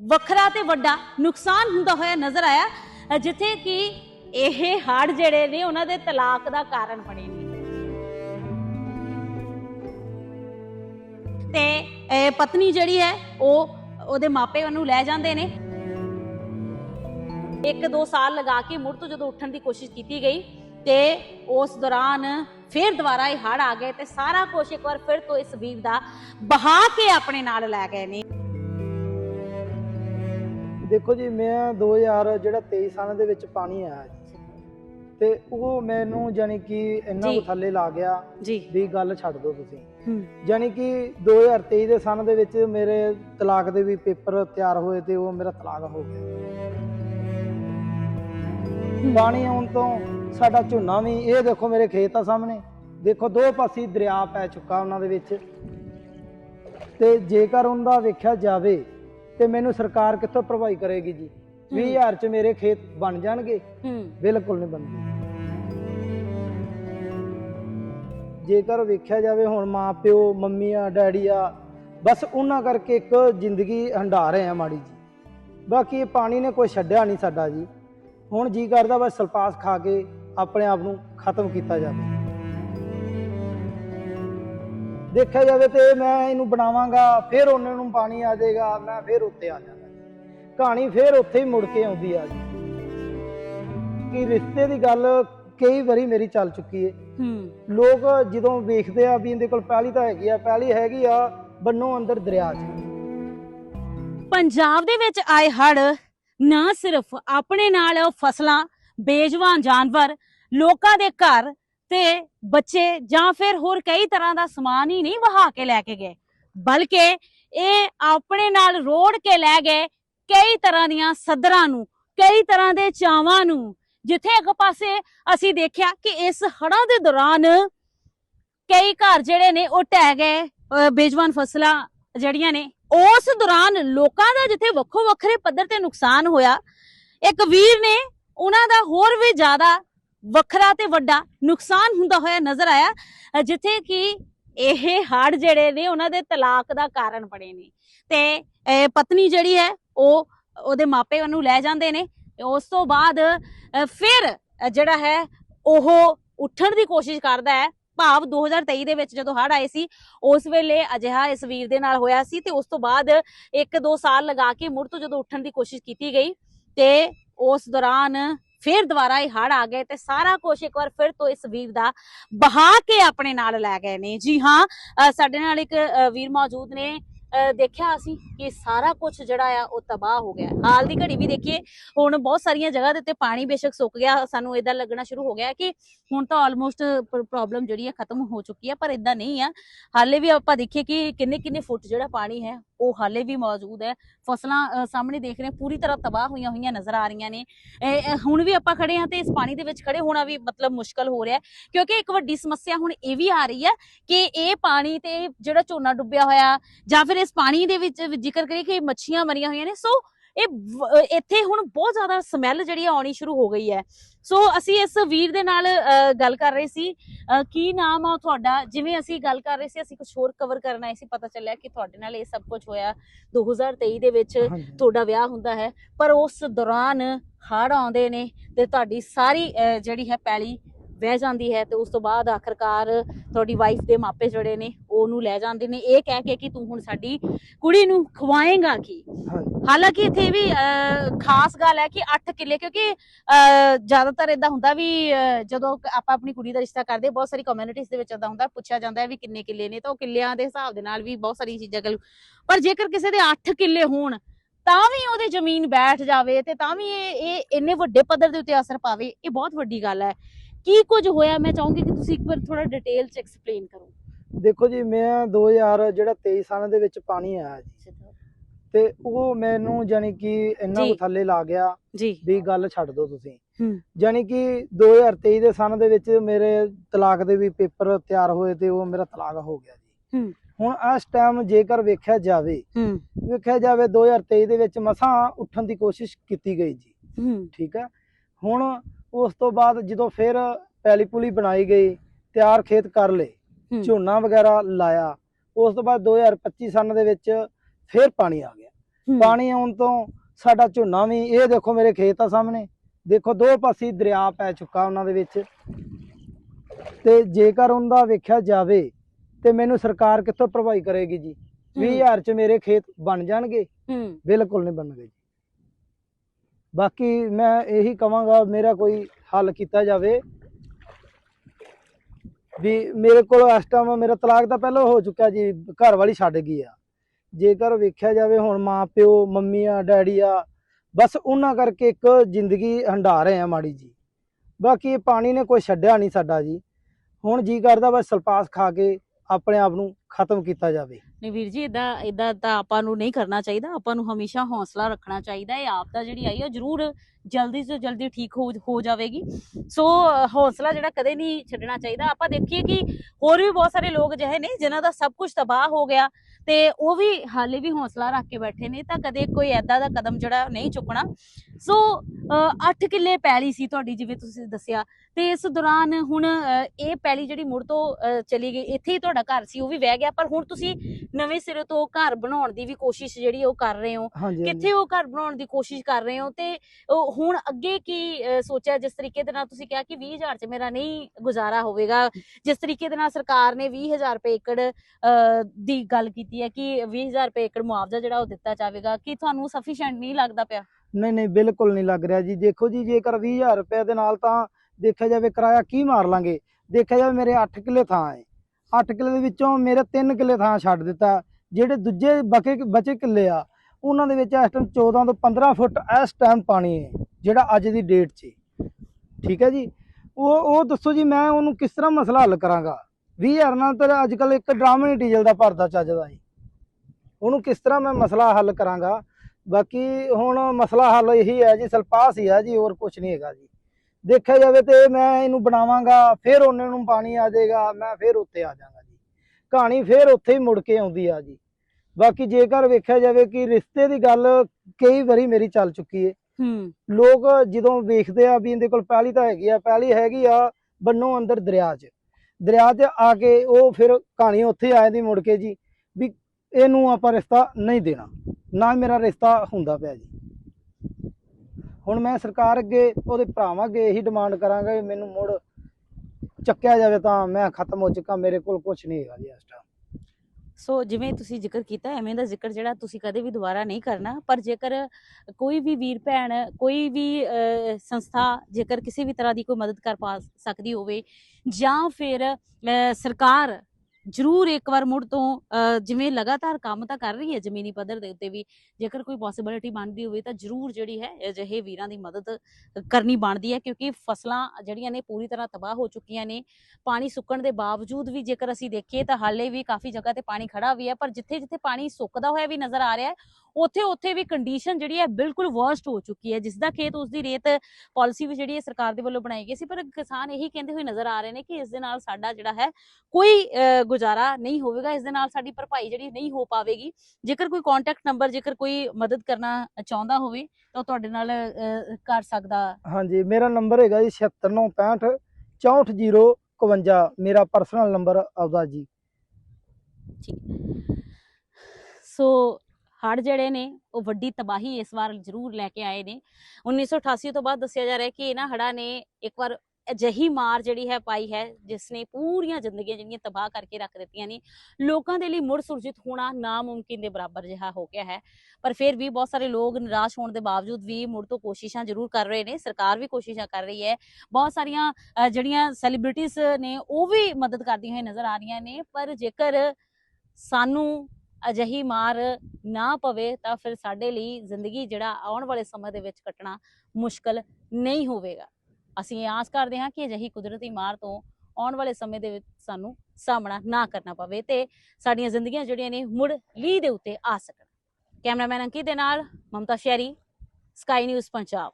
ਵੱਖਰਾ ਤੇ ਵੱਡਾ ਨੁਕਸਾਨ ਹੁੰਦਾ ਹੋਇਆ ਨਜ਼ਰ ਆਇਆ ਜਿੱਥੇ ਕਿ ਇਹ ਹੜ੍ਹ ਜਿਹੜੇ ਨੇ, ਉਹਨਾਂ ਦੇ ਤਲਾਕ ਦਾ ਕਾਰਨ ਬਣੇ ਨੇ। ਤੇ ਪਤਨੀ ਜਿਹੜੀ ਹੈ, ਉਹ ਉਹਦੇ ਮਾਪੇ ਉਹਨੂੰ ਲੈ ਜਾਂਦੇ ਨੇ। ਇੱਕ ਦੋ ਸਾਲ ਲਗਾ ਕੇ ਮੁੜ ਤੋਂ ਜਦੋਂ ਉੱਠਣ ਦੀ ਕੋਸ਼ਿਸ਼ ਕੀਤੀ ਗਈ ਤੇ ਉਸ ਦੌਰਾਨ ਫਿਰ ਦੁਬਾਰਾ ਇਹ ਹੜ ਆ ਗਏ ਤੇ ਸਾਰਾ ਕੁਝ ਇੱਕ ਵਾਰ ਫਿਰ ਤੋਂ ਇਸ ਵੀਰ ਦਾ ਬਹਾ ਕੇ ਆਪਣੇ ਨਾਲ ਲੈ ਗਏ ਨੇ। ਦੇਖੋ ਜੀ ਮੈਂ 2000 ਜਿਹੜਾ 23 ਸਾਲਾਂ ਦੇ ਵਿੱਚ ਪਾਣੀ ਆਇਆ ਜੀ। ਤੇ ਉਹ ਮੈਨੂੰ ਜਾਨੀ ਕਿ ਇੰਨਾ। ਕੁ ਥੱਲੇ ਲਾ ਗਿਆ ਜੀ। ਵੀ ਗੱਲ ਛੱਡ ਦਿਓ ਤੁਸੀਂ। ਜਾਨੀ ਕਿ 2023 ਦੇ ਸਾਲ ਦੇ ਵਿੱਚ ਮੇਰੇ ਤਲਾਕ ਦੇ ਵੀ ਪੇਪਰ ਤਿਆਰ ਹੋਏ ਤੇ ਉਹ ਮੇਰਾ ਤਲਾਕ ਹੋ ਗਿਆ। ਪਾਣੀ ਆਉਣ ਤੋਂ ਸਾਡਾ ਝੋਨਾ ਵੀ ਇਹ ਦੇਖੋ ਮੇਰੇ ਖੇਤ ਆ ਸਾਹਮਣੇ। ਦੇਖੋ ਦੋ ਪਾਸੇ ਦਰਿਆ ਪੈ ਚੁੱਕਾ ਉਹਨਾਂ ਦੇ ਵਿੱਚ। ਤੇ ਜੇਕਰ ਉਹਦਾ ਵੇਖਿਆ ਜਾਵੇ ਤੇ ਮੈਨੂੰ ਸਰਕਾਰ ਕਿੱਥੋਂ ਭਰਵਾਈ ਕਰੇਗੀ ਜੀ? 20000 ਚ ਮੇਰੇ ਖੇਤ ਬਣ ਜਾਣਗੇ। ਹੂੰ। ਬਿਲਕੁਲ ਨਹੀਂ ਬਣਦੇ। ਜੇਕਰ ਵੇਖਿਆ ਜਾਵੇ ਹੁਣ ਮਾਂ ਪਿਓ ਮੰਮੀ ਆ ਡੈਡੀ ਆ ਬਸ ਉਹਨਾਂ ਕਰਕੇ ਇੱਕ ਜ਼ਿੰਦਗੀ ਹੰਡਾ ਰਹੇ ਆ ਮਾੜੀ ਜੀ। ਬਾਕੀ ਇਹ ਪਾਣੀ ਨੇ ਕੋਈ ਛੱਡਿਆ ਨਹੀਂ ਸਾਡਾ ਜੀ। ਹੁਣ ਜੀ ਕਰਦਾ ਬਸ ਸਲਪਾਸ ਖਾ ਕੇ ਆਪਣੇ ਆਪ ਨੂੰ ਖਤਮ ਕੀਤਾ ਜਾਵੇ। ਦੇਖਿਆ ਜਾਵੇ ਤੇ ਮੈਂ ਇਹਨੂੰ ਬਣਾਵਾਂਗਾ ਫਿਰ ਉਹਨਾਂ ਨੂੰ ਪਾਣੀ ਆ ਜਾਏਗਾ ਮੈਂ ਫਿਰ ਉੱਤੇ ਆ ਜਾਵਾਂਗਾ। ਕਹਾਣੀ ਫਿਰ ਉੱਥੇ ਹੀ ਮੁੜ ਕੇ ਆਉਂਦੀ ਆ ਜੀ। ਕਿ ਰਿਸ਼ਤੇ ਦੀ ਗੱਲ ਕਈ ਵਾਰੀ ਮੇਰੀ ਚੱਲ ਚੁੱਕੀ ਏ। ਲੋਕ ਜਦੋਂ ਵੇਖਦੇ ਆ ਵੀ ਇਹਦੇ ਕੋਲ ਪਹਿਲੀ ਤਾਂ ਹੈਗੀ ਆ ਪਹਿਲੀ ਹੈਗੀ ਆ ਬੰਨੋ ਅੰਦਰ ਦਰਿਆ 'ਚ। ਪੰਜਾਬ ਦੇ ਵਿੱਚ ਆਏ ਹੜ ਨਾ ਸਿਰਫ ਆਪਣੇ ਨਾਲ ਉਹ ਫਸਲਾਂ ਬੇਜਵਾਨ ਜਾਨਵਰ ਲੋਕਾਂ ਦੇ ਘਰ ਤੇ ਬੱਚੇ ਜਾਂ ਫਿਰ ਹੋਰ ਕਈ ਤਰ੍ਹਾਂ ਦਾ ਸਮਾਨ ਹੀ ਨਹੀਂ ਵਹਾ ਕੇ ਲੈ ਕੇ ਗਏ, ਬਲਕਿ ਇਹ ਆਪਣੇ ਨਾਲ ਰੋੜ ਕੇ ਲੈ ਗਏ ਕਈ ਤਰ੍ਹਾਂ ਦੀਆਂ ਸਦਰਾਂ ਨੂੰ, ਕਈ ਤਰ੍ਹਾਂ ਦੇ ਚਾਵਾਂ ਨੂੰ, ਜਿੱਥੇ ਇੱਕ ਪਾਸੇ ਅਸੀਂ ਦੇਖਿਆ ਕਿ ਇਸ ਹੜ੍ਹਾਂ ਦੇ ਦੌਰਾਨ ਕਈ ਘਰ ਜਿਹੜੇ ਨੇ ਉਹ ਢਹਿ ਗਏ ਬੇਜਵਾਨ ਫਸਲਾਂ ਜਿਹੜੀਆਂ ਨੇ, ਉਸ ਦੌਰਾਨ ਲੋਕਾਂ ਦਾ ਜਿੱਥੇ ਵੱਖੋ ਵੱਖਰੇ ਪੱਧਰ ਤੇ ਨੁਕਸਾਨ ਹੋਇਆ, ਇੱਕ ਵੀਰ ਨੇ ਉਹਨਾਂ ਦਾ ਹੋਰ ਵੀ ਜ਼ਿਆਦਾ ਵੱਖਰਾ ਤੇ ਵੱਡਾ ਨੁਕਸਾਨ ਹੁੰਦਾ ਹੋਇਆ ਨਜ਼ਰ ਆਇਆ ਜਿੱਥੇ ਕਿ ਇਹ ਹੜ ਜਿਹੜੇ ਨੇ ਉਹਨਾਂ ਦੇ ਤਲਾਕ ਦਾ ਕਾਰਨ ਬਣੇ ਨੇ। ਤੇ ਪਤਨੀ ਜਿਹੜੀ ਹੈ, ਉਹ ਉਹਦੇ ਮਾਪੇ ਉਹਨੂੰ ਲੈ ਜਾਂਦੇ ਨੇ। ਉਸ ਤੋਂ ਬਾਅਦ ਫਿਰ ਜਿਹੜਾ ਹੈ, ਉਹ ਉੱਠਣ ਦੀ ਕੋਸ਼ਿਸ਼ ਕਰਦਾ ਹੈ। ਭਾਵ 2023 ਦੇ ਵਿੱਚ ਜਦੋਂ ਹੜ ਆਏ ਸੀ, ਉਸ ਵੇਲੇ ਅਜਿਹਾ ਇਸ ਵੀਰ ਦੇ ਨਾਲ ਹੋਇਆ ਸੀ ਤੇ ਉਸ ਤੋਂ ਬਾਅਦ ਇੱਕ ਦੋ ਸਾਲ ਲਗਾ ਕੇ ਮੁੜ ਤੋਂ ਜਦੋਂ ਉੱਠਣ ਦੀ ਕੋਸ਼ਿਸ਼ ਕੀਤੀ ਗਈ ਤੇ ਉਸ ਦੌਰਾਨ ਫਿਰ ਦੁਬਾਰਾ ਇਹ ਹੜ ਆ ਗਏ ਤੇ ਸਾਰਾ ਕੁਝ ਇੱਕ ਵਾਰ ਫਿਰ ਤੋਂ ਇਸ ਵੀਰ ਦਾ ਬਹਾ ਕੇ ਆਪਣੇ ਨਾਲ ਲੈ ਗਏ ਨੇ। ਜੀ ਹਾਂ ਅ, ਸਾਡੇ ਨਾਲ ਇੱਕ ਵੀਰ ਮੌਜੂਦ ਨੇ। ਦੇਖਿਆ ਅਸੀਂ ਕਿ ਸਾਰਾ ਕੁਝ ਜਿਹੜਾ ਆ ਉਹ ਤਬਾਹ ਹੋ ਗਿਆ। ਹਾਲ ਦੀ ਘੜੀ ਵੀ ਦੇਖੀਏ ਹੁਣ ਬਹੁਤ ਸਾਰੀਆਂ ਜਗ੍ਹਾ ਦੇ ਉੱਤੇ ਪਾਣੀ ਬੇਸ਼ੱਕ ਸੁੱਕ ਗਿਆ। ਸਾਨੂੰ ਇਦਾਂ ਲੱਗਣਾ ਸ਼ੁਰੂ ਹੋ ਗਿਆ ਕਿ ਹੁਣ ਤਾਂ ਆਲਮੋਸਟ ਪ੍ਰੋਬਲਮ ਜਿਹੜੀ ਹੈ ਖਤਮ ਹੋ ਚੁੱਕੀ ਹੈ ਪਰ ਇਦਾਂ ਨਹੀਂ ਆ। ਹਾਲੇ ਵੀ ਆਪਾਂ ਦੇਖੀਏ ਕਿ ਕਿੰਨੇ ਕਿੰਨੇ ਫੁੱਟ ਜਿਹੜਾ ਪਾਣੀ ਹੈ ਉਹ ਹਾਲੇ ਵੀ ਮੌਜੂਦ ਹੈ। ਫਸਲਾਂ ਅ, ਸਾਹਮਣੇ ਦੇਖ ਰਹੇ ਪੂਰੀ ਤਰ੍ਹਾਂ ਤਬਾਹ ਹੋਈਆਂ ਹੋਈਆਂ ਨਜ਼ਰ ਆ ਰਹੀਆਂ ਨੇ। ਇਹ- ਹੁਣ ਵੀ ਆਪਾਂ ਖੜੇ ਹਾਂ ਤੇ ਇਸ ਪਾਣੀ ਦੇ ਵਿੱਚ ਖੜੇ ਹੋਣਾ ਵੀ ਮਤਲਬ ਮੁਸ਼ਕਲ ਹੋ ਰਿਹਾ ਕਿਉਂਕਿ ਇੱਕ ਵੱਡੀ ਸਮੱਸਿਆ ਹੁਣ ਇਹ ਵੀ ਆ ਰਹੀ ਹੈ ਕਿ ਇਹ ਪਾਣੀ ਤੇ ਜਿਹੜਾ ਝੋਨਾ ਡੁੱਬਿਆ ਹੋਇਆ ਜਾਂ ਫਿਰ ਇਸ ਪਾਣੀ ਦੇ ਵਿੱਚ ਜ਼ਿਕਰ ਕਰੀਏ ਕਿ ਮੱਛੀਆਂ ਮਰੀਆਂ ਹੋਈਆਂ ਨੇ। ਸੋ ਇਹ ਇੱਥੇ ਹੁਣ ਬਹੁਤ ਜ਼ਿਆਦਾ ਸਮੈਲ ਜਿਹੜੀ ਆਉਣੀ ਸ਼ੁਰੂ ਹੋ ਗਈ ਹੈ। ਸੋ ਅਸੀਂ ਇਸ ਵੀਰ ਦੇ ਨਾਲ ਗੱਲ ਕਰ ਰਹੇ ਸੀ। ਕੀ ਨਾਮ ਆ ਤੁਹਾਡਾ? ਜਿਵੇਂ ਅਸੀਂ ਗੱਲ ਕਰ ਰਹੇ ਸੀ ਅਸੀਂ ਕੁਝ ਹੋਰ ਕਵਰ ਕਰਨਾ ਸੀ ਪਤਾ ਚੱਲਿਆ ਕਿ ਤੁਹਾਡੇ ਨਾਲ ਇਹ ਸਭ ਕੁਝ ਹੋਇਆ। 2023 ਦੇ ਵਿੱਚ ਤੁਹਾਡਾ ਵਿਆਹ ਹੁੰਦਾ ਹੈ ਪਰ ਉਸ ਦੌਰਾਨ ਹੜ੍ਹ ਆਉਂਦੇ ਨੇ ਤੇ ਤੁਹਾਡੀ ਸਾਰੀ ਜਿਹੜੀ ਹੈ ਪੈਲੀ ਵਹਿ ਜਾਂਦੀ ਹੈ ਤੇ ਉਸ ਤੋਂ ਬਾਅਦ ਆਖਰਕਾਰ ਤੁਹਾਡੀ ਵਾਈਫ ਦੇ ਮਾਪੇ ਜਿਹੜੇ ਨੇ ਉਹਨੂੰ ਲੈ ਜਾਂਦੇ ਨੇ। ਇਹ ਕਹਿ ਕੇ ਕਿ ਤੂੰ ਹੁਣ ਸਾਡੀ ਕੁੜੀ ਨੂੰ ਖਵਾਏਂਗਾ ਕੀ? ਹਾਲਾਂਕਿ ਇੱਥੇ ਵੀ ਖਾਸ ਗੱਲ ਹੈ ਕਿ 8 ਕਿੱਲੇ ਕਿਉਂਕਿ ਜ਼ਿਆਦਾਤਰ ਇਦਾਂ ਹੁੰਦਾ ਵੀ ਜਦੋਂ ਆਪਾਂ ਆਪਣੀ ਕੁੜੀ ਦਾ ਰਿਸ਼ਤਾ ਕਰਦੇ ਬਹੁਤ ਸਾਰੀ ਕਮਿਊਨਿਟੀਜ਼ ਦੇ ਵਿੱਚ ਇਦਾਂ ਹੁੰਦਾ ਪੁੱਛਿਆ ਜਾਂਦਾ ਹੈ ਵੀ ਕਿੰਨੇ ਕਿੱਲੇ ਨੇ ਤਾਂ ਉਹ ਕਿੱਲਿਆਂ ਦੇ ਹਿਸਾਬ ਦੇ ਨਾਲ ਵੀ ਬਹੁਤ ਸਾਰੀ ਚੀਜ਼ਾਂ ਗੱਲ ਪਰ ਜੇਕਰ ਕਿਸੇ ਦੇ 8 ਕਿੱਲੇ ਹੋਣ ਤਾਂ ਵੀ ਉਹਦੀ ਜ਼ਮੀਨ ਬੈਠ ਜਾਵੇ ਤੇ ਤਾਂ ਵੀ ਇਹ ਇਹ ਇੰਨੇ ਵੱਡੇ ਪੱਧਰ ਦੇ ਉੱਤੇ ਅਸਰ ਪਾਵੇ ਇਹ ਬਹੁਤ ਵੱਡੀ ਗੱਲ ਹੈ। ਕੀ ਕੁਝ ਹੋਇਆ? ਮੈਂ ਚਾਹੂੰਗੀ ਕਿ ਤੁਸੀਂ ਇੱਕ ਵਾਰ ਥੋੜਾ ਡਿਟੇਲ ਚ ਐਕਸਪਲੇਨ ਕਰੋ। ਦੇਖੋ ਜੀ ਮੈਂ 2000 ਜਿਹੜਾ 23 ਸਾਲਾਂ ਦੇ ਵਿੱਚ ਪਾਣੀ ਆਇਆ ਜੀ ਤੇ ਉਹ ਮੈਨੂੰ ਜਾਨੀ ਕਿ ਇੰਨਾ। ਕੁ ਥੱਲੇ ਲਾ ਗਿਆ ਵੀ ਗੱਲ ਛੱਡ ਦਿਓ ਤੁਸੀਂ। ਜਾਨੀ ਕਿ 2023 ਦੇ ਸਾਲ ਦੇ ਵਿੱਚ ਮੇਰੇ ਤਲਾਕ ਦੇ ਵੀ ਪੇਪਰ ਤਿਆਰ ਹੋਏ ਤੇ ਉਹ ਮੇਰਾ ਤਲਾਕ ਹੋ ਗਿਆ ਜੀ। ਹੁਣ ਇਸ ਟਾਈਮ ਜੇਕਰ ਵੇਖਿਆ ਜਾਵੇ ਵੇਖਿਆ ਜਾਵੇ 2023 ਦੇ ਵਿੱਚ ਮਸਾਂ ਉੱਠਣ ਦੀ ਕੋਸ਼ਿਸ਼ ਕੀਤੀ ਗਈ ਜੀ ਠੀਕ ਹੈ ਹੁਣ ਉਸ ਤੋਂ ਬਾਅਦ ਜਦੋਂ ਫਿਰ ਪੈਲੀ ਪੁਲੀ ਬਣਾਈ ਗਈ ਤਿਆਰ ਖੇਤ ਕਰ ਲਏ। ਝੋਨਾ ਵਗੈਰਾ ਲਾਇਆ ਉਸ ਤੋਂ ਬਾਅਦ 2025 ਸਾਲ ਦੇ ਵਿੱਚ ਫਿਰ ਪਾਣੀ ਆ ਗਿਆ। ਪਾਣੀ ਆਉਣ ਤੋਂ ਸਾਡਾ ਝੋਨਾ ਵੀ ਇਹ ਦੇਖੋ ਮੇਰੇ ਖੇਤ ਆ ਸਾਹਮਣੇ ਦੇਖੋ ਦੋ ਪਾਸੇ ਦਰਿਆ ਪੈ ਚੁੱਕਾ ਉਹਨਾਂ ਦੇ ਵਿੱਚ। ਤੇ ਜੇਕਰ ਉਹਦਾ ਵੇਖਿਆ ਜਾਵੇ ਤੇ ਮੈਨੂੰ ਸਰਕਾਰ ਕਿੱਥੋਂ ਭਰਪਾਈ ਕਰੇਗੀ ਜੀ? 20000 ਚ ਮੇਰੇ ਖੇਤ ਬਣ ਜਾਣਗੇ। ਬਿਲਕੁਲ ਨਹੀਂ ਬਣਨਗੇ ਜੀ। ਬਾਕੀ ਮੈਂ ਇਹੀ ਕਵਾਂਗਾ ਮੇਰਾ ਕੋਈ ਹੱਲ ਕੀਤਾ ਜਾਵੇ। ਵੀ ਮੇਰੇ ਕੋਲ ਇਸ ਟਾਈਮ ਮੇਰਾ ਤਲਾਕ ਤਾਂ ਪਹਿਲਾਂ ਹੋ ਚੁੱਕਾ ਜੀ, ਘਰ ਵਾਲੀ ਛੱਡ ਗਈ ਆ। ਜੇਕਰ ਵੇਖਿਆ ਜਾਵੇ ਹੁਣ ਮਾਂ, ਪਿਓ, ਮੰਮੀ ਆ, ਡੈਡੀ ਆ, ਬਸ ਉਹਨਾਂ ਕਰਕੇ ਇੱਕ ਜ਼ਿੰਦਗੀ ਹੰਡਾ ਰਹੇ ਆ ਮਾੜੀ ਜੀ। ਬਾਕੀ ਇਹ ਪਾਣੀ ਨੇ ਕੋਈ ਛੱਡਿਆ ਨਹੀਂ ਸਾਡਾ ਜੀ। ਹੁਣ ਜੀ ਕਰਦਾ ਬਸ ਸਲਪਾਸ ਖਾ ਕੇ ਆਪਣੇ ਆਪ ਨੂੰ ਖਤਮ ਕੀਤਾ ਜਾਵੇ। ਨਹੀਂ ਵੀਰ ਜੀ ਇਦਾਂ ਇਦਾਂ ਤਾਂ ਆਪਾਂ ਨੂੰ ਨਹੀਂ ਕਰਨਾ ਚਾਹੀਦਾ। ਆਪਾਂ ਨੂੰ ਹਮੇਸ਼ਾ ਹੌਸਲਾ ਰੱਖਣਾ ਚਾਹੀਦਾ। ਇਹ ਆਪ ਦਾ ਜਿਹੜੀ ਆਈ ਉਹ ਜ਼ਰੂਰ ਜਲਦੀ ਤੋਂ ਜਲਦੀ ਠੀਕ ਹੋ ਹੋ ਜਾਵੇਗੀ। ਸੋ, ਹੌਸਲਾ ਜਿਹੜਾ ਕਦੇ ਨਹੀਂ ਛੱਡਣਾ ਚਾਹੀਦਾ। ਆਪਾਂ ਦੇਖੀਏ ਕਿ ਹੋਰ ਵੀ ਬਹੁਤ ਸਾਰੇ ਲੋਕ ਜਿਹੇ ਨੇ, ਜਿਨ੍ਹਾਂ ਦਾ ਸਭ ਕੁਝ ਤਬਾਹ ਹੋ ਗਿਆ ਤੇ ਉਹ ਵੀ ਹਾਲੇ ਵੀ ਹੌਸਲਾ ਰੱਖ ਕੇ ਬੈਠੇ ਨੇ। ਤਾਂ ਕਦੇ ਕੋਈ ਐਦਾ ਦਾ ਕਦਮ ਜਿਹੜਾ ਨਹੀਂ ਚੁੱਕਣਾ। ਸੋ 8 ਕਿੱਲੇ ਪੈਲੀ ਸੀ ਤੁਹਾਡੀ, ਜਿਵੇਂ ਤੁਸੀਂ ਦੱਸਿਆ। ਤੇ ਇਸ ਦੌਰਾਨ ਹੁਣ ਇਹ ਪੈਲੀ ਜਿਹੜੀ ਮੁੜ ਤੋਂ ਚਲੀ ਗਈ, ਇੱਥੇ ਹੀ ਤੁਹਾਡਾ ਘਰ ਸੀ, ਉਹ ਵੀ ਵਹਿ ਗਿਆ ਪਰ ਹੁਣ ਤੁਸੀਂ ਨਵੇਂ ਸਿਰੇ ਤੋਂ ਘਰ ਬਣਾਉਣ ਦੀ ਵੀ ਕੋਸ਼ਿਸ਼ ਜਿਹੜੀ ਉਹ ਕਰ ਰਹੇ ਹੋ। ਹਾਂਜੀ। ਕਿੱਥੇ ਉਹ ਘਰ ਬਣਾਉਣ ਦੀ ਕੋਸ਼ਿਸ਼ ਕਰ ਰਹੇ ਹੋ? ਤੇ ਉਹ ਹੁਣ ਅੱਗੇ ਕੀ ਸੋਚਿਆ ਜਿਸ ਤਰੀਕੇ ਦੇ ਨਾਲ ਤੁਸੀਂ ਕਿਹਾ ਕਿ 20000 ਚ ਮੇਰਾ ਨਹੀਂ ਗੁਜ਼ਾਰਾ ਹੋਵੇਗਾ ਜਿਸ ਤਰੀਕੇ ਦੇ ਨਾਲ ਸਰਕਾਰ ਨੇ 20000 ਰੁਪਏ ਏਕੜ ਦੀ ਗੱਲ ਕੀਤੀ ਹੈ ਕਿ 20000 ਰੁਪਏ ਏਕੜ ਮੁਆਵਜ਼ਾ ਜਿਹੜਾ ਉਹ ਦਿੱਤਾ ਜਾਵੇਗਾ ਕੀ ਤੁਹਾਨੂੰ ਸਫੀਸ਼ੀਐਂਟ ਨਹੀਂ ਲੱਗਦਾ ਪਿਆ? ਨਹੀਂ ਨਹੀਂ ਬਿਲਕੁਲ ਨਹੀਂ ਲੱਗ ਰਿਹਾ ਜੀ। ਦੇਖੋ ਜੀ ਜੇਕਰ 20000 ਰੁਪਏ ਦੇ ਨਾਲ ਤਾਂ ਦੇਖਿਆ ਜਾਵੇ ਕਿਰਾਇਆ ਕੀ ਮਾਰ ਲਾਂਗੇ? ਦੇਖਿਆ ਜਾਵੇ ਮੇਰੇ 8 ਕਿੱਲੇ ਥਾਂ ਹੈ। 8 ਕਿੱਲੇ ਦੇ ਵਿੱਚੋਂ ਮੇਰੇ 3 ਕਿੱਲੇ ਥਾਂ ਛੱਡ ਦਿੱਤਾ, ਜਿਹੜੇ ਦੂਜੇ ਬਕੇ ਬਚੇ ਕਿੱਲੇ ਆ, ਉਹਨਾਂ ਦੇ ਵਿੱਚ ਇਸ ਟਾਈਮ 14 ਤੋਂ 15 ਫੁੱਟ ਇਸ ਟਾਈਮ ਪਾਣੀ ਹੈ, ਜਿਹੜਾ ਅੱਜ ਦੀ ਡੇਟ 'ਚ ਠੀਕ ਹੈ ਜੀ? ਉਹ ਉਹ ਦੱਸੋ ਜੀ, ਮੈਂ ਉਹਨੂੰ ਕਿਸ ਤਰ੍ਹਾਂ ਮਸਲਾ ਹੱਲ ਕਰਾਂਗਾ? 20000 ਨਾਲ ਤਾਂ ਅੱਜ ਕੱਲ ਇੱਕ ਡਰਮ ਨਹੀਂ ਡੀਜ਼ਲ ਦਾ ਭਰਦਾ ਚੱਜਦਾ ਜੀ ਉਹਨੂੰ ਕਿਸ ਤਰ੍ਹਾਂ ਮੈਂ ਮਸਲਾ ਹੱਲ ਕਰਾਂਗਾ? ਬਾਕੀ ਹੁਣ ਮਸਲਾ ਹੱਲ ਇਹੀ ਹੈ ਜੀ, ਸਲਪਾਸ ਹੀ ਹੈ ਜੀ, ਹੋਰ ਕੁਝ ਨਹੀਂ ਹੈਗਾ ਜੀ। ਦੇਖਿਆ ਜਾਵੇ ਤੇ ਮੈਂ ਇਹਨੂੰ ਬਣਾਵਾਂਗਾ ਫਿਰ ਉਹਨੇ ਨੂੰ ਪਾਣੀ ਆ ਜਾਏਗਾ ਮੈਂ ਫਿਰ ਉੱਤੇ ਆ ਜਾਵਾਂਗਾ ਜੀ। ਕਹਾਣੀ ਫਿਰ ਉੱਥੇ ਹੀ ਮੁੜ ਕੇ ਆਉਂਦੀ ਆ ਜੀ। ਬਾਕੀ ਜੇਕਰ ਵੇਖਿਆ ਜਾਵੇ ਕਿ ਰਿਸ਼ਤੇ ਦੀ ਗੱਲ ਕਈ ਵਾਰੀ ਮੇਰੀ ਚੱਲ ਚੁੱਕੀ ਹੂੰ। ਲੋਕ ਜਦੋਂ ਵੇਖਦੇ ਆ ਵੀ ਇਹਦੇ ਕੋਲ ਪਹਿਲੀ ਤਾਂ ਹੈਗੀ ਆ ਪਹਿਲੀ ਹੈਗੀ ਆ ਬੰਨੋ ਅੰਦਰ ਦਰਿਆ 'ਚ। ਦਰਿਆ 'ਚ ਆ ਕੇ ਉਹ ਫਿਰ ਕਹਾਣੀ ਉੱਥੇ ਆ ਜਾਂਦੀ ਮੁੜ ਕੇ ਜੀ ਵੀ ਇਹਨੂੰ ਆਪਾਂ ਰਿਸ਼ਤਾ ਨਹੀਂ ਦੇਣਾ ਨਾ ਮੇਰਾ ਰਿਸ਼ਤਾ ਹੁੰਦਾ ਪਿਆ ਜੀ। ਹੁਣ ਮੈਂ ਸਰਕਾਰ ਅੱਗੇ, ਉਹਦੇ ਭਰਾਵਾਂ ਅੱਗੇ ਇਹੀ ਡਿਮਾਂਡ ਕਰਾਂਗਾ ਕਿ ਮੈਨੂੰ ਮੁੜ ਚੱਕਿਆ ਜਾਵੇ ਤਾਂ ਮੈਂ ਖਤਮ ਹੋ ਚੁੱਕਾ, ਮੇਰੇ ਕੋਲ ਕੁਝ ਨਹੀਂ ਹੈਗਾ ਜੀ ਇਸ ਟਾਈਮ ਸੋ ਜਿਵੇਂ ਤੁਸੀਂ ਜ਼ਿਕਰ ਕੀਤਾ, ਐਵੇਂ ਦਾ ਜ਼ਿਕਰ ਜਿਹੜਾ ਤੁਸੀਂ ਕਦੇ ਵੀ ਦੁਬਾਰਾ ਨਹੀਂ ਕਰਨਾ, ਪਰ ਜੇਕਰ ਕੋਈ ਵੀ ਵੀਰ ਭੈਣ, ਕੋਈ ਵੀ ਸੰਸਥਾ ਜੇਕਰ ਕਿਸੇ ਵੀ ਤਰ੍ਹਾਂ ਦੀ ਕੋਈ ਮਦਦ ਕਰ ਪਾ ਸਕਦੀ ਹੋਵੇ, ਜਾਂ ਫਿਰ ਸਰਕਾਰ ਜ਼ਰੂਰ ਇੱਕ ਵਾਰ ਮੁੜ ਤੋਂ ਜਿਵੇਂ ਲਗਾਤਾਰ ਕੰਮ ਤਾਂ ਕਰ ਰਹੀ ਹੈ ਜ਼ਮੀਨੀ ਪੱਧਰ ਦੇ ਉੱਤੇ ਵੀ, ਜੇਕਰ ਕੋਈ ਪੋਸਿਬਿਲਿਟੀ ਬਣਦੀ ਹੋਵੇ ਤਾਂ ਜ਼ਰੂਰ ਜਿਹੜੀ ਹੈ, ਅਜਿਹੇ ਵੀਰਾਂ ਦੀ ਮਦਦ ਕਰਨੀ ਬਣਦੀ ਹੈ, ਕਿਉਂਕਿ ਫਸਲਾਂ ਜਿਹੜੀਆਂ ਨੇ ਪੂਰੀ ਤਰ੍ਹਾਂ ਤਬਾਹ ਹੋ ਚੁੱਕੀਆਂ ਨੇ। ਪਾਣੀ ਸੁੱਕਣ ਦੇ ਬਾਵਜੂਦ ਵੀ ਜੇਕਰ ਅਸੀਂ ਦੇਖੀਏ ਤਾਂ ਹਾਲੇ ਵੀ ਕਾਫੀ ਜਗ੍ਹਾ ਤੇ ਪਾਣੀ ਖੜਾ ਵੀ ਹੈ, ਪਰ ਜਿੱਥੇ ਜਿੱਥੇ ਪਾਣੀ ਸੁੱਕਦਾ ਹੋਇਆ ਵੀ ਨਜ਼ਰ ਆ ਰਿਹਾ ਹੈ ਉੱਥੇ ਉੱਥੇ ਵੀ ਕੰਡੀਸ਼ਨ ਜਿਹੜੀ ਹੈ ਬਿਲਕੁਲ ਵਰਸਟ ਹੋ ਚੁੱਕੀ ਹੈ ਜਿਸ ਦਾ ਖੇਤ ਉਸ ਦੀ ਰੇਤ ਪਾਲਿਸੀ ਵੀ ਜਿਹੜੀ ਹੈ ਸਰਕਾਰ ਦੇ ਵੱਲੋਂ ਬਣਾਈ ਗਈ ਸੀ ਪਰ ਕਿਸਾਨ ਇਹੀ ਕਹਿੰਦੇ ਹੋਏ ਨਜ਼ਰ ਆ ਰਹੇ ਨੇ ਕਿ ਇਸ ਦੇ ਨਾਲ ਸਾਡਾ ਜਿਹੜਾ ਹੈ ਕੋਈ ਗੁਜ਼ਾਰਾ ਨਹੀਂ ਹੋਵੇਗਾ ਇਸ ਦੇ ਨਾਲ ਸਾਡੀ ਭਰਪਾਈ ਜਿਹੜੀ ਨਹੀਂ ਹੋ ਪਾਵੇਗੀ। ਜੇਕਰ ਕੋਈ ਕੰਟੈਕਟ ਨੰਬਰ ਜੇਕਰ ਕੋਈ ਮਦਦ ਕਰਨਾ ਚਾਹੁੰਦਾ ਹੋਵੇ ਤਾਂ ਤੁਹਾਡੇ ਨਾਲ ਕਰ ਸਕਦਾ। ਹਾਂਜੀ ਮੇਰਾ ਨੰਬਰ ਹੈਗਾ ਜੀ 76965 64051 ਮੇਰਾ ਪਰਸਨਲ ਨੰਬਰ ਆਉਦਾ ਜੀ। ਠੀਕ। ਸੋ ਹੜ੍ਹ ਜਿਹੜੇ ਨੇ, ਉਹ ਵੱਡੀ ਤਬਾਹੀ ਇਸ ਵਾਰ ਜ਼ਰੂਰ ਲੈ ਕੇ ਆਏ ਨੇ। 1988 ਤੋਂ ਬਾਅਦ ਦੱਸਿਆ ਜਾ ਰਿਹਾ ਕਿ ਇਹਨਾਂ ਹੜ੍ਹਾਂ ਨੇ ਇੱਕ ਵਾਰ ਅਜਿਹੀ ਮਾਰ ਜਿਹੜੀ ਹੈ ਪਾਈ ਹੈ, ਜਿਸ ਨੇ ਪੂਰੀਆਂ ਜ਼ਿੰਦਗੀਆਂ ਜਿਹੜੀਆਂ ਤਬਾਹ ਕਰਕੇ ਰੱਖ ਦਿੱਤੀਆਂ ਨੇ, ਲੋਕਾਂ ਦੇ ਲਈ ਮੁੜ ਸੁਰਜੀਤ ਹੋਣਾ ਨਾਮੁਮਕਿਨ ਦੇ ਬਰਾਬਰ ਜਿਹਾ ਹੋ ਗਿਆ ਹੈ। ਪਰ ਫਿਰ ਵੀ ਬਹੁਤ ਸਾਰੇ ਲੋਕ ਨਿਰਾਸ਼ ਹੋਣ ਦੇ ਬਾਵਜੂਦ ਵੀ ਮੁੜ ਤੋਂ ਕੋਸ਼ਿਸ਼ਾਂ ਜ਼ਰੂਰ ਕਰ ਰਹੇ ਨੇ, ਸਰਕਾਰ ਵੀ ਕੋਸ਼ਿਸ਼ਾਂ ਕਰ ਰਹੀ ਹੈ। ਬਹੁਤ ਸਾਰੀਆਂ ਜਿਹੜੀਆਂ ਸੈਲੀਬ੍ਰਿਟੀਜ਼ ਨੇ, ਉਹ ਵੀ ਮਦਦ ਕਰਦੀਆਂ ਹੋਈਆਂ ਨਜ਼ਰ ਆ ਰਹੀਆਂ ਨੇ, ਪਰ ਜੇਕਰ ਸਾਨੂੰ ਅਜਿਹੀ ਮਾਰ ਨਾ ਪਵੇ ਤਾਂ ਫਿਰ ਸਾਡੇ ਲਈ ਜ਼ਿੰਦਗੀ ਜਿਹੜਾ ਆਉਣ ਵਾਲੇ ਸਮੇਂ ਦੇ ਵਿੱਚ ਕੱਟਣਾ ਮੁਸ਼ਕਲ ਨਹੀਂ ਹੋਵੇਗਾ। ਅਸੀਂ ਇਹ ਆਸ ਕਰਦੇ ਹਾਂ ਕਿ ਅਜਿਹੀ ਕੁਦਰਤੀ ਮਾਰ ਤੋਂ ਆਉਣ ਵਾਲੇ ਸਮੇਂ ਦੇ ਵਿੱਚ ਸਾਨੂੰ ਸਾਹਮਣਾ ਨਾ ਕਰਨਾ ਪਵੇ ਤੇ ਸਾਡੀਆਂ ਜ਼ਿੰਦਗੀਆਂ ਜਿਹੜੀਆਂ ਨੇ ਮੁੜ ਲੀਹ ਦੇ ਉੱਤੇ ਆ ਸਕਣ। ਕੈਮਰਾਮੈਨ ਅੰਕਿਤ ਦੇ ਨਾਲ ਮਮਤਾ ਸ਼ੈਰੀ ਸਕਾਈ ਨਿਊਜ਼ ਪੰਜਾਬ।